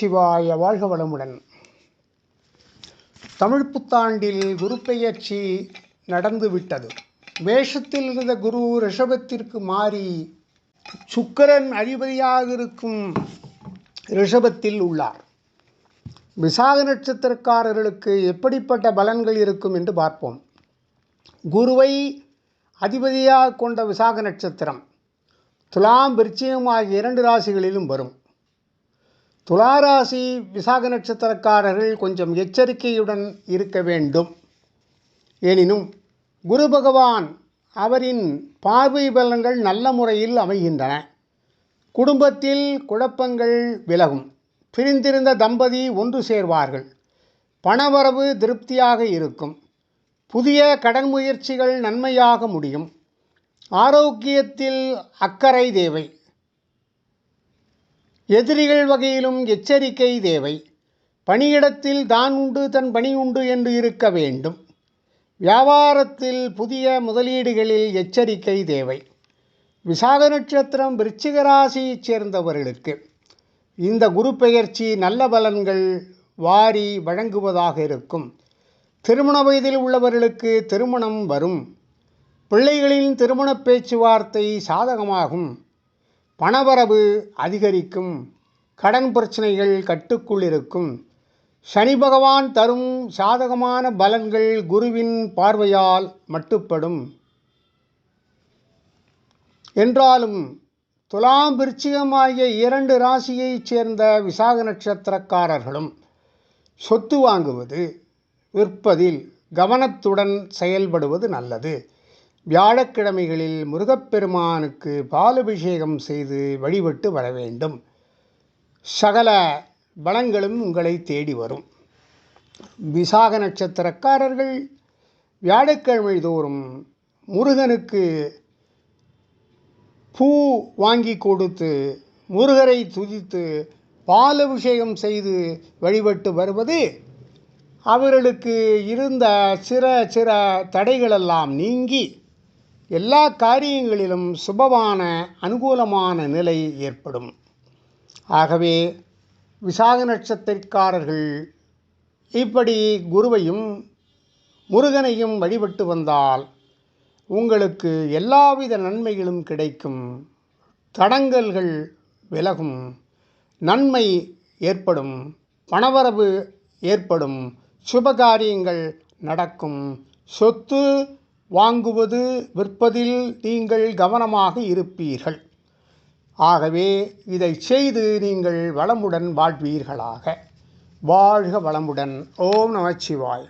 சிவாய வாழ்க வளமுடன். தமிழ் புத்தாண்டில் குரு பெயர்ச்சி நடந்துவிட்டது. வேஷத்தில் இருந்த குரு ரிஷபத்திற்கு மாறி சுக்கிரன் அதிபதியாக இருக்கும் ரிஷபத்தில் உள்ளார். விசாக நட்சத்திரக்காரர்களுக்கு எப்படிப்பட்ட பலன்கள் இருக்கும் என்று பார்ப்போம். குருவை அதிபதியாக கொண்ட விசாக நட்சத்திரம் துலாம் விருச்சிகம் ஆகிய இரண்டு ராசிகளிலும் வரும். துளாராசி விசாக நட்சத்திரக்காரர்கள் கொஞ்சம் எச்சரிக்கையுடன் இருக்க வேண்டும். எனினும் குரு பகவான் அவரின் பார்வை பலன்கள் நல்ல முறையில் அமைகின்றன. குடும்பத்தில் குழப்பங்கள் விலகும். பிரிந்திருந்த தம்பதி ஒன்று சேர்வார்கள். பணவரவு திருப்தியாக இருக்கும். புதிய கடன் முயற்சிகள் நன்மையாக முடியும். ஆரோக்கியத்தில் அக்கறை தேவை. எதிரிகள் வகையிலும் எச்சரிக்கை தேவை. பணியிடத்தில் தான் உண்டு தன் பணி உண்டு என்று இருக்க வேண்டும். வியாபாரத்தில் புதிய முதலீடுகளில் எச்சரிக்கை தேவை. விசாக நட்சத்திரம் விருச்சிக ராசியைச் சேர்ந்தவர்களுக்கு இந்த குரு பெயர்ச்சி நல்ல பலன்கள் வாரி வழங்குவதாக இருக்கும். திருமண வயதில் உள்ளவர்களுக்கு திருமணம் வரும். பிள்ளைகளின் திருமண பேச்சுவார்த்தை சாதகமாகும். பணவரவு அதிகரிக்கும். கடன் பிரச்சனைகள் கட்டுக்குள் இருக்கும். சனி பகவான் தரும் சாதகமான பலன்கள் குருவின் பார்வையால் மட்டுப்படும். என்றாலும் துலாம் விருச்சிகம் ஆகிய இரண்டு ராசியைச் சேர்ந்த விசாக நட்சத்திரக்காரர்களும் சொத்து வாங்குவது விற்பதில் கவனத்துடன் செயல்படுவது நல்லது. வியாழக்கிழமைகளில் முருகப்பெருமானுக்கு பாலபிஷேகம் செய்து வழிபட்டு வர வேண்டும். சகல பலங்களும் உங்களை தேடி வரும். விசாக நட்சத்திரக்காரர்கள் வியாழக்கிழமை தோறும் முருகனுக்கு பூ வாங்கி கொடுத்து முருகரை துதித்து பாலபிஷேகம் செய்து வழிபட்டு வருவது அவர்களுக்கு இருந்த சிற சிற தடைகளெல்லாம் நீங்கி எல்லா காரியங்களிலும் சுபமான அனுகூலமான நிலை ஏற்படும். ஆகவே விசாக நட்சத்திரக்காரர்கள் இப்படி குருவையும் முருகனையும் வழிபட்டு வந்தால் உங்களுக்கு எல்லாவித நன்மைகளும் கிடைக்கும். தடங்கல்கள் விலகும். நன்மை ஏற்படும். பணவரவு ஏற்படும். சுபகாரியங்கள் நடக்கும். சொத்து வாங்குவது விற்பதில் நீங்கள் கவனமாக இருப்பீர்கள். ஆகவே இதை செய்து நீங்கள் வளமுடன் வாழ்வீர்களாக. வாழ்க வளமுடன். ஓம் நமச்சிவாய்